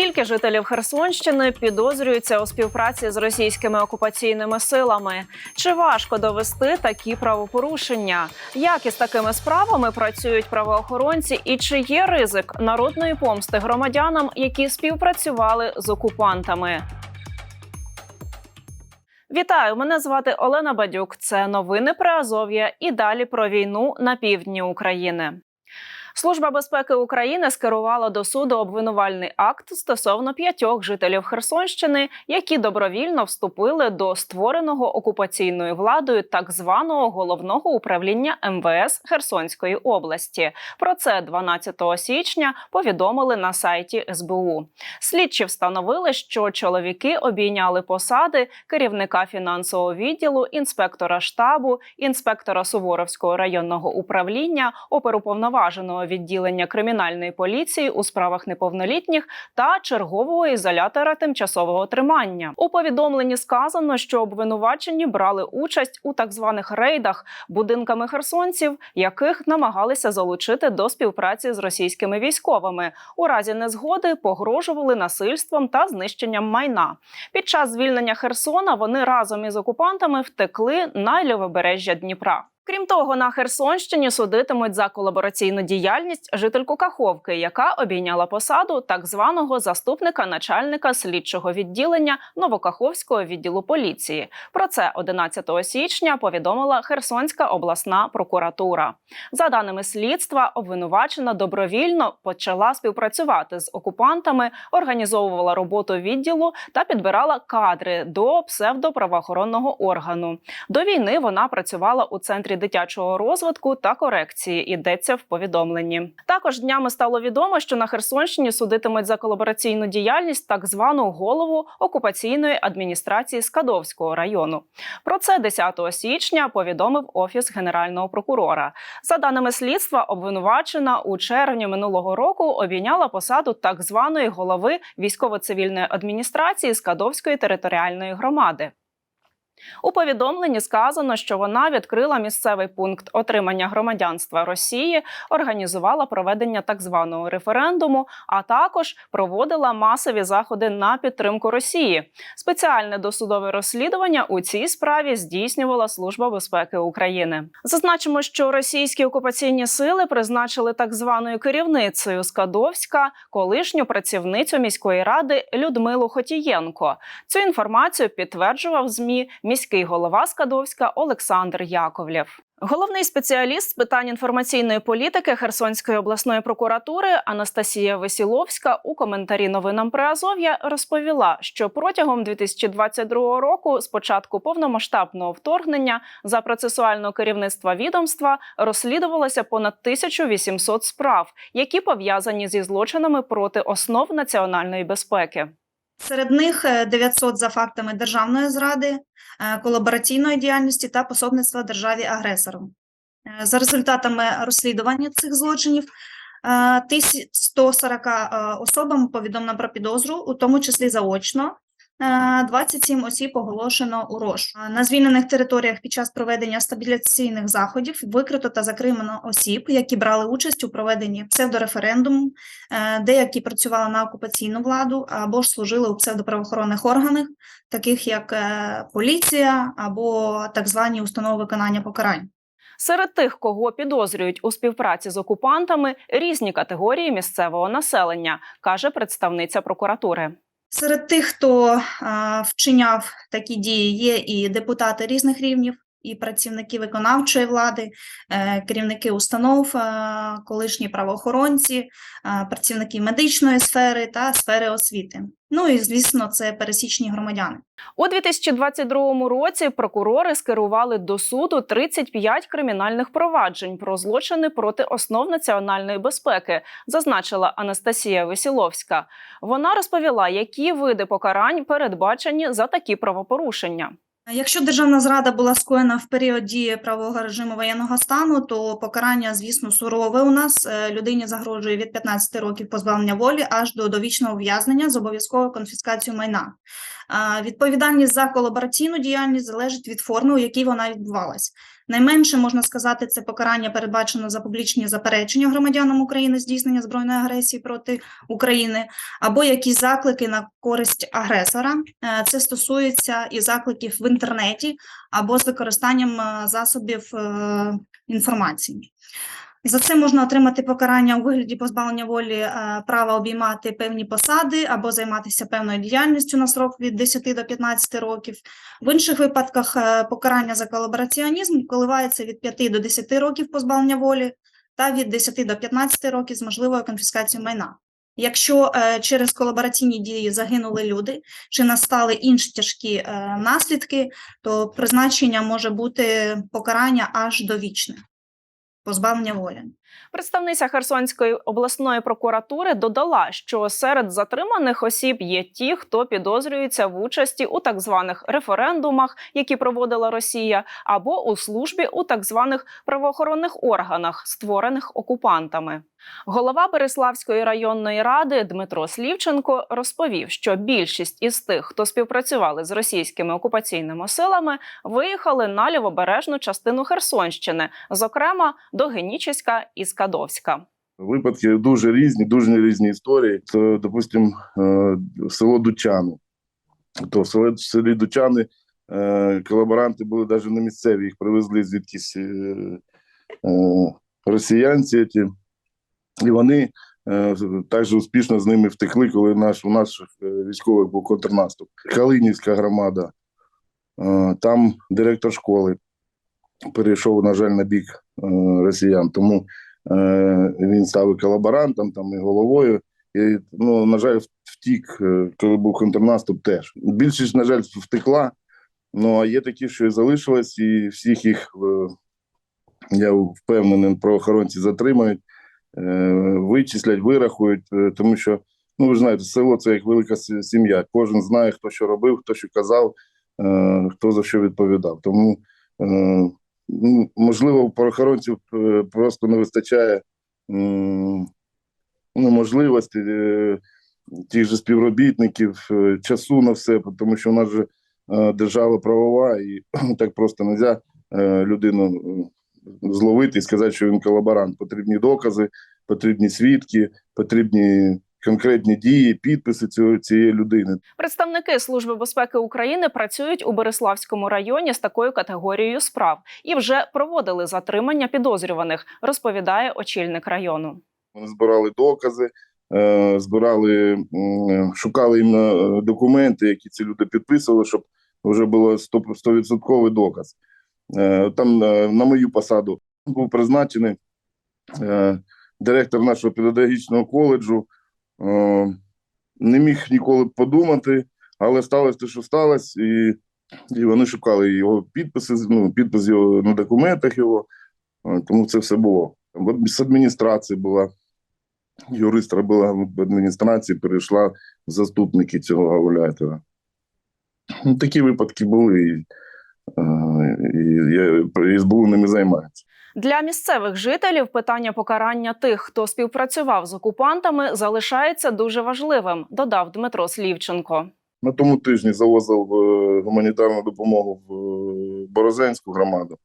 Скільки жителів Херсонщини підозрюються у співпраці з російськими окупаційними силами? Чи важко довести такі правопорушення? Як із такими справами працюють правоохоронці, і чи є ризик народної помсти громадянам, які співпрацювали з окупантами? Вітаю! Мене звати Олена Бадюк. Це новини про Азов'я і далі про війну на півдні України. Служба безпеки України скерувала до суду обвинувальний акт стосовно п'ятьох жителів Херсонщини, які добровільно вступили до створеного окупаційною владою так званого головного управління МВС Херсонської області. Про це 12 січня повідомили на сайті СБУ. Слідчі встановили, що чоловіки обійняли посади керівника фінансового відділу, інспектора штабу, інспектора Суворовського районного управління, оперуповноваженого відділення кримінальної поліції у справах неповнолітніх та чергового ізолятора тимчасового тримання. У повідомленні сказано, що обвинувачені брали участь у так званих рейдах будинками херсонців, яких намагалися залучити до співпраці з російськими військовими. У разі незгоди погрожували насильством та знищенням майна. Під час звільнення Херсона вони разом із окупантами втекли на лівобережжя Дніпра. Крім того, на Херсонщині судитимуть за колабораційну діяльність жительку Каховки, яка обійняла посаду так званого заступника начальника слідчого відділення Новокаховського відділу поліції. Про це 11 січня повідомила Херсонська обласна прокуратура. За даними слідства, обвинувачена добровільно почала співпрацювати з окупантами, організовувала роботу відділу та підбирала кадри до псевдоправоохоронного органу. До війни вона працювала у центрі дитячого розвитку та корекції. Йдеться в повідомленні. Також днями стало відомо, що на Херсонщині судитимуть за колабораційну діяльність так звану голову окупаційної адміністрації Скадовського району. Про це 10 січня повідомив офіс генерального прокурора. За даними слідства, обвинувачена у червні минулого року обійняла посаду так званої голови військово-цивільної адміністрації Скадовської територіальної громади. У повідомленні сказано, що вона відкрила місцевий пункт отримання громадянства Росії, організувала проведення так званого референдуму, а також проводила масові заходи на підтримку Росії. Спеціальне досудове розслідування у цій справі здійснювала Служба безпеки України. Зазначимо, що російські окупаційні сили призначили так званою керівницею Скадовська колишню працівницю міської ради Людмилу Хотієнко. Цю інформацію підтверджував змі міський голова Скадовська Олександр Яковлєв. Головний спеціаліст з питань інформаційної політики Херсонської обласної прокуратури Анастасія Весіловська у коментарі новинам про Азов'я розповіла, що протягом 2022 року, з початку повномасштабного вторгнення, за процесуального керівництва відомства розслідувалося понад 1800 справ, які пов'язані зі злочинами проти основ національної безпеки. Серед них е, 900 за фактами державної зради, е, колабораційної діяльності та пособництва державі-агресору. Е, За результатами розслідування цих злочинів е, 1140 е, особам повідомлено про підозру, у тому числі заочно. Е, 27 осіб оголошено у розшук. Е, На звільнених територіях під час проведення стабіляційних заходів викрито та закримано осіб, які брали участь у проведенні псевдореферендуму, Е, деякі працювали на окупаційну владу або ж служили у псевдоправоохоронних органах, таких як е, поліція або так звані установи виконання покарань. Серед тих, кого підозрюють у співпраці з окупантами, різні категорії місцевого населення, каже представниця прокуратури. Серед тих, хто вчиняв такі дії, є і депутати різних рівнів, і працівники виконавчої влади, е, керівники установ, е, колишні правоохоронці, е, працівники медичної сфери та сфери освіти. Ну і звісно, це пересічні громадяни. У 2022 році прокурори скерували до суду 35 кримінальних проваджень про злочини проти основ національної безпеки, зазначила Анастасія Весіловська. Вона розповіла, які види покарань передбачені за такі правопорушення. Якщо державна зрада була скоєна в період дії правового режиму воєнного стану, то покарання, звісно, сурове у нас Е, людині загрожує від 15 років позбавлення волі аж до довічного ув'язнення з обов'язковою конфіскацією майна. Відповідальність за колабораційну діяльність залежить від форми, у якій вона відбувалась. Найменше можна сказати, це покарання передбачено за публічні заперечення громадянам України здійснення збройної агресії проти України, або якісь заклики на користь агресора. Е, Це стосується і закликів в інтернеті або з використанням е, засобів е, інформації. За це можна отримати покарання у вигляді позбавлення волі е, права обіймати певні посади або займатися певною діяльністю на срок від 10 до 15 років. В інших випадках е, покарання за колабораціонізм коливається від 5 до 10 років позбавлення волі та від 10 до 15 років з можливою конфіскацією майна. Якщо е, через колабораційні дії загинули люди чи настали інші тяжкі наслідки, то призначення може бути покарання аж довічне позбавлення волі. Представниця Херсонської обласної прокуратури додала, що серед затриманих осіб є ті, хто підозрюється в участі у так званих референдумах, які проводила Росія, або у службі у так званих правоохоронних органах, створених окупантами. Голова Береславської районної ради Дмитро Слівченко розповів, що більшість із тих, хто співпрацювали з російськими окупаційними силами, виїхали на лівобережну частину Херсонщини, зокрема до Генічеська і Скадовська. Випадки дуже різні, дуже різні історії. То, допустим, е, село Дучани. То в селі, Дучани е, колаборанти були навіть не місцеві, їх привезли звідкись е, росіянці. Ті. І вони також успішно з ними втекли, коли наш, у наших військових був контрнаступ. Калинівська громада, там директор школи перейшов, на жаль, на бік росіян. Тому він став і колаборантом там і головою. І, ну, на жаль, втік, е, коли був контрнаступ, теж. Більшість, на жаль, втекла. Ну а є такі, що і залишились, і всіх їх, е, я впевнений, правоохоронці затримають, е, вичислять, вирахують, е, тому що, ну ви знаєте, село це як велика сім'я. Кожен знає, хто що робив, хто що казав, е, хто за що відповідав. Тому е, можливо, правоохоронців е, просто не вистачає ну, можливості е, тих же співробітників, е, часу на все, тому що у нас же держава правова, і так просто не можна людину зловити і сказати, що він колаборант. Потрібні докази, потрібні свідки, потрібні конкретні дії, підписи цього, цієї людини. Представники Служби безпеки України працюють у Береславському районі з такою категорією справ і вже проводили затримання підозрюваних, розповідає очільник району. Вони збирали докази, е, збирали, шукали їм е, документи, які ці люди підписували, щоб вже було 100% 100% доказ. Е, Там е, на мою посаду був призначений е, директор нашого педагогічного коледжу. Е, Не міг ніколи подумати, але сталося те, що сталося, і, і вони шукали його підписи, ну, підпис його на документах його. Е, Тому це все було. З адміністрації була юрист робила в адміністрації, перейшла заступники цього гауляйтера. Ну, такі випадки були, і, е, і, я- і СБУ ними займається. Для місцевих жителів питання покарання тих, хто співпрацював з окупантами, залишається дуже важливим, додав Дмитро Слівченко. На тому тижні завозив е, гуманітарну допомогу в е, Борозенську громаду.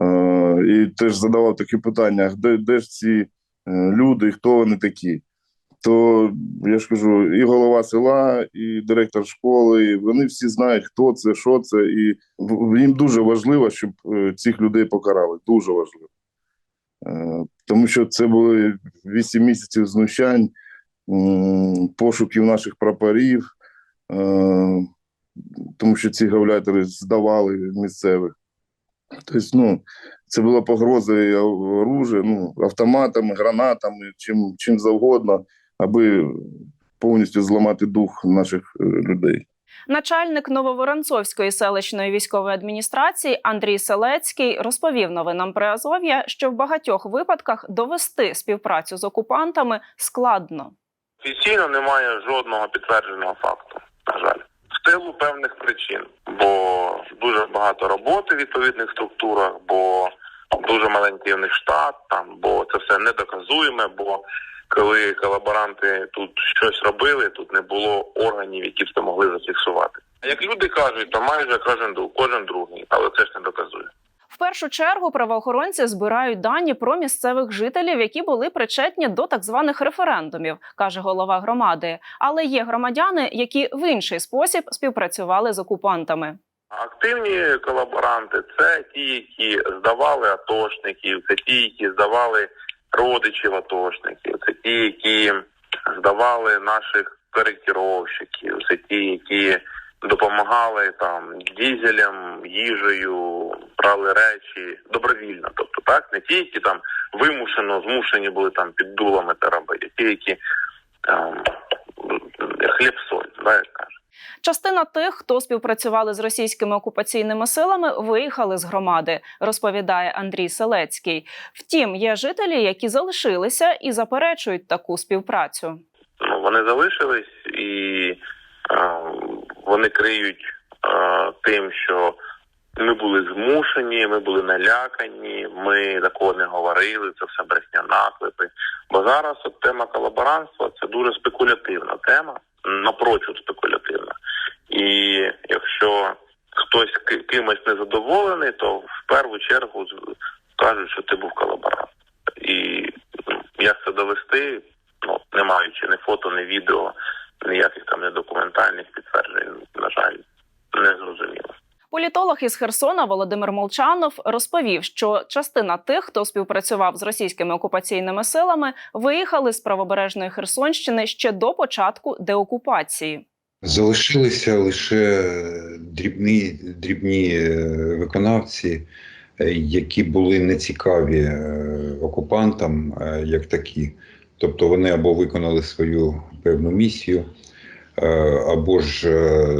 Е, і теж задавав такі питання: де, де ж ці люди, люди, хто вони такі? То я ж кажу, і голова села, і директор школи, і вони всі знають, хто це, що це, і їм дуже важливо, щоб е, цих людей покарали. Дуже важливо. Е, Тому що це були 8 місяців знущань, пошуків наших прапорів, Е, тому що ці гауляйтери здавали місцевих. Тобто, ну, це була погроза оружия, ну, автоматами, гранатами, чим, чим завгодно, аби повністю зламати дух наших е, людей. Начальник Нововоронцовської селищної військової адміністрації Андрій Селецький розповів новинам Приазов'я, що в багатьох випадках довести співпрацю з окупантами складно. Офіційно немає жодного підтвердженого факту, на жаль, в тилу певних причин, бо дуже багато роботи в відповідних структурах, бо дуже маленький в них штат, там, бо це все недоказуємо, бо коли колаборанти тут щось робили, тут не було органів, які б це могли зафіксувати. Як люди кажуть, то майже кожен друг, кожен другий, але це ж не доказує. В першу чергу правоохоронці збирають дані про місцевих жителів, які були причетні до так званих референдумів, каже голова громади. Але є громадяни, які в інший спосіб співпрацювали з окупантами. Активні колаборанти це ті, які здавали атошників, це ті, які здавали родичів атошників, це ті, які здавали наших коректировщиків, це ті, які допомагали там дізелям, їжею, брали речі добровільно. Тобто, так не ті, які там вимушено змушені були там під дулами робити, ті, які там хліб соль, да, як кажуть. Частина тих, хто співпрацювали з російськими окупаційними силами, виїхали з громади, розповідає Андрій Селецький. Втім, є жителі, які залишилися і заперечують таку співпрацю. ну, вони залишились і е, вони криють е, тим, що ми були змушені, ми були налякані, ми такого не говорили, це все брехня наклепи. Бо зараз от тема колаборантства це дуже спекулятивна тема, напрочуд спекулятивна. І якщо хтось ки- кимось незадоволений, то в першу чергу з- кажуть, що ти був колаборант. І ну, як це довести, ну, не маючи ні фото, ні відео, ніяких там не документальних підтверджень, на жаль, не зрозуміло. Політолог із Херсона Володимир Молчанов розповів, що частина тих, хто співпрацював з російськими окупаційними силами, виїхали з правобережної Херсонщини ще до початку деокупації. Залишилися лише дрібні, дрібні е, виконавці, е, які були нецікаві е, окупантам як такі. Тобто вони або виконали свою певну місію, або ж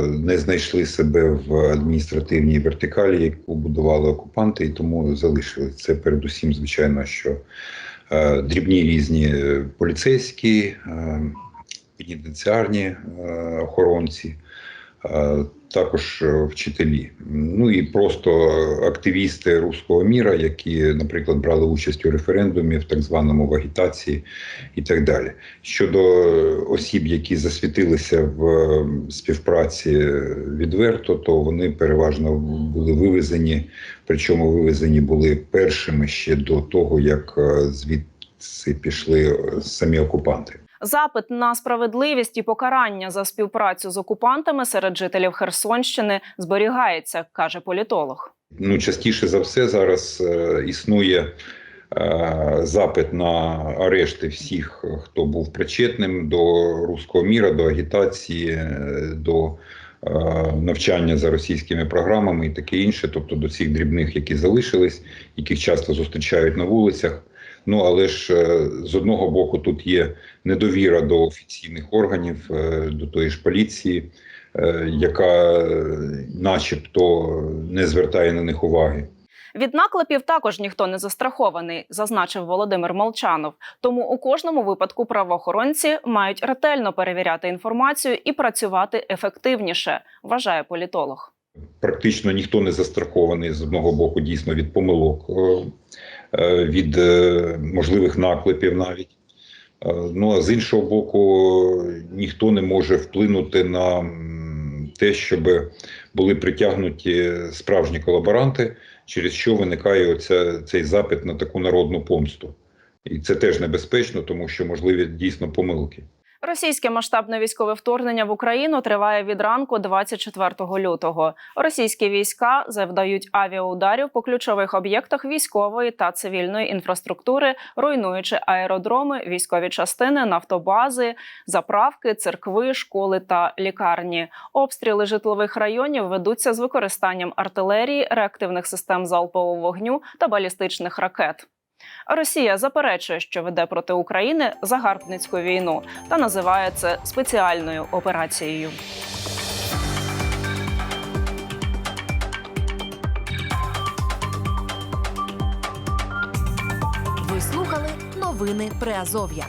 не знайшли себе в адміністративній вертикалі, яку будували окупанти, і тому залишили. Це передусім, звичайно, що дрібні різні поліцейські. Пенітенціарні е, охоронці, е, також е, вчителі. Ну і просто активісти руського міра, які, наприклад, брали участь у референдумі, в так званому в агітації і так далі. Щодо осіб, які засвітилися в співпраці відверто, то вони переважно були вивезені, причому вивезені були першими ще до того, як звідси пішли самі окупанти. Запит на справедливість і покарання за співпрацю з окупантами серед жителів Херсонщини зберігається, каже політолог. Ну, частіше за все зараз е, існує е, запит на арешти всіх, хто був причетним до руського міра, до агітації, е, до е, навчання за російськими програмами і таке інше, тобто до цих дрібних, які залишились, яких часто зустрічають на вулицях. Ну але ж е, з одного боку тут є недовіра до офіційних органів, е, до тої ж поліції, е, яка, начебто, не звертає на них уваги. Від наклепів також ніхто не застрахований, зазначив Володимир Молчанов. Тому у кожному випадку правоохоронці мають ретельно перевіряти інформацію і працювати ефективніше, вважає політолог. Практично ніхто не застрахований з одного боку дійсно від помилок, від е, можливих наклепів навіть. Е, Ну а з іншого боку, ніхто не може вплинути на те, щоб були притягнуті справжні колаборанти, через що виникає оця, цей запит на таку народну помсту. І це теж небезпечно, тому що можливі дійсно помилки. Російське масштабне військове вторгнення в Україну триває від ранку 24 лютого. Російські війська завдають авіаударів по ключових об'єктах військової та цивільної інфраструктури, руйнуючи аеродроми, військові частини, нафтобази, заправки, церкви, школи та лікарні. Обстріли житлових районів ведуться з використанням артилерії, реактивних систем залпового вогню та балістичних ракет. Росія заперечує, що веде проти України загарбницьку війну та називає це спеціальною операцією. Ви слухали новини Приазов'я.